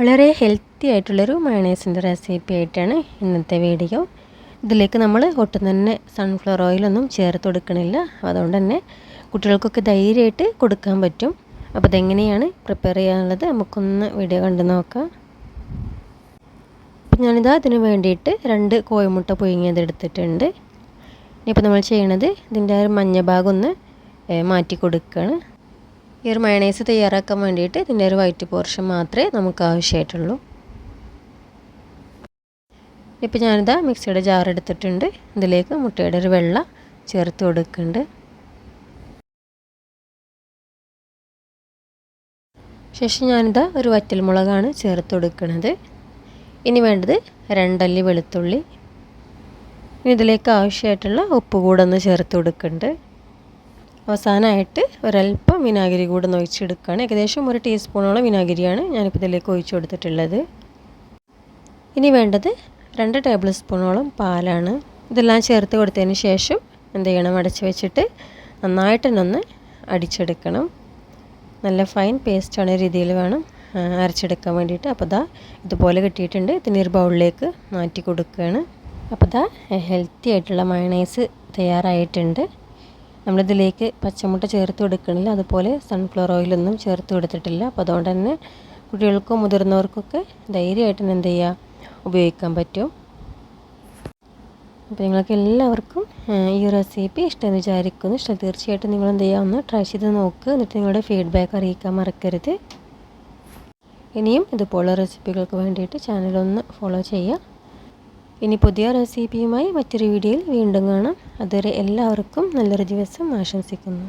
വളരെ ഹെൽത്തി ആയിട്ടുള്ളൊരു മയണൈസിന്റെ റെസിപ്പി ആയിട്ടാണ് ഇന്നത്തെ വീഡിയോ ഇതിലേക്ക് നമ്മൾ ഒട്ടും തന്നെ സൺഫ്ലവർ ഓയിലൊന്നും ചേർത്ത് കൊടുക്കണില്ല. അതുകൊണ്ട് തന്നെ കുട്ടികൾക്കൊക്കെ ധൈര്യമായിട്ട് കൊടുക്കാൻ പറ്റും. അപ്പോൾ ഇതെങ്ങനെയാണ് പ്രിപ്പയർ ചെയ്യാനുള്ളത് നമുക്കൊന്ന് വീഡിയോ കണ്ടു നോക്കാം. അപ്പം ഞാനിതാ അതിന് വേണ്ടിയിട്ട് രണ്ട് കോഴിമുട്ട പുഴുങ്ങിയത് എടുത്തിട്ടുണ്ട്. ഇനിയിപ്പോൾ നമ്മൾ ചെയ്യണത് ഇതിന്റെ ആ ഒരു മഞ്ഞ ഭാഗം ഒന്ന് മാറ്റി കൊടുക്കുകയാണ് ഈ ഒരു മയണൈസ് തയ്യാറാക്കാൻ വേണ്ടിയിട്ട് ഇതിന്റെ ഒരു വൈറ്റ് പോർഷൻ മാത്രമേ നമുക്ക് ആവശ്യമായിട്ടുള്ളൂ. ഇപ്പോൾ ഞാനിതാ മിക്സിയുടെ ജാർ എടുത്തിട്ടുണ്ട്. ഇതിലേക്ക് മുട്ടയുടെ ഒരു വെള്ള ചേർത്ത് കൊടുക്കുന്നുണ്ട്. ശേഷം ഞാനിതാ ഒരു വറ്റൽമുളകാണ് ചേർത്ത് കൊടുക്കുന്നത്. ഇനി വേണ്ടത് രണ്ടല്ലി വെളുത്തുള്ളി. ഇതിലേക്ക് ആവശ്യമായിട്ടുള്ള ഉപ്പ് കൂടെ ഒന്ന് ചേർത്ത് കൊടുക്കുന്നുണ്ട്. അവസാനമായിട്ട് ഒരല്പം വിനാഗിരി കൂടെ ഒന്ന് ഒഴിച്ചെടുക്കുകയാണ്. ഏകദേശം ഒരു ടീസ്പൂണോളം വിനാഗിരിയാണ് ഞാനിപ്പോൾ ഇതിലേക്ക് ഒഴിച്ചു കൊടുത്തിട്ടുള്ളത്. ഇനി വേണ്ടത് രണ്ട് ടേബിൾ സ്പൂണോളം പാലാണ്. ഇതെല്ലാം ചേർത്ത് കൊടുത്തതിന് ശേഷം എന്ത് ചെയ്യണം? അടച്ച് വെച്ചിട്ട് നന്നായിട്ട് തന്നെ ഒന്ന് അടിച്ചെടുക്കണം. നല്ല ഫൈൻ പേസ്റ്റാണ് രീതിയിൽ വേണം അരച്ചെടുക്കാൻ വേണ്ടിയിട്ട്. അപ്പോൾ ദാ ഇതുപോലെ കിട്ടിയിട്ടുണ്ട്. ഇതിന് ഒരു ബൗളിലേക്ക് മാറ്റി കൊടുക്കുകയാണ്. അപ്പോൾ ദാ ഹെൽത്തി ആയിട്ടുള്ള മയണൈസ് തയ്യാറായിട്ടുണ്ട്. നമ്മളിതിലേക്ക് പച്ചമുട്ട ചേർത്ത് കൊടുക്കണില്ല. അതുപോലെ സൺഫ്ലവർ ഓയിലൊന്നും ചേർത്ത് കൊടുത്തിട്ടില്ല. അപ്പോൾ അതുകൊണ്ട് തന്നെ കുട്ടികൾക്കും മുതിർന്നവർക്കൊക്കെ ധൈര്യമായിട്ട് എന്ത് ചെയ്യുക ഉപയോഗിക്കാൻ പറ്റും. അപ്പോൾ നിങ്ങൾക്ക് എല്ലാവർക്കും ഈ റെസിപ്പി ഇഷ്ടമെന്ന് വിചാരിക്കുന്നു. ഇഷ്ടം തീർച്ചയായിട്ടും നിങ്ങൾ എന്ത് ചെയ്യുക ഒന്ന് ട്രൈ ചെയ്ത് നോക്കുക എന്നിട്ട് നിങ്ങളുടെ ഫീഡ്ബാക്ക് അറിയിക്കാൻ മറക്കരുത്. ഇനിയും ഇതുപോലുള്ള റെസിപ്പികൾക്ക് വേണ്ടിയിട്ട് ചാനലൊന്ന് ഫോളോ ചെയ്യുക. ഇനി പുതിയ റെസിപ്പിയുമായി മറ്റൊരു വീഡിയോയിൽ വീണ്ടും കാണാം. അതുവരെ എല്ലാവർക്കും നല്ലൊരു ദിവസം ആശംസിക്കുന്നു.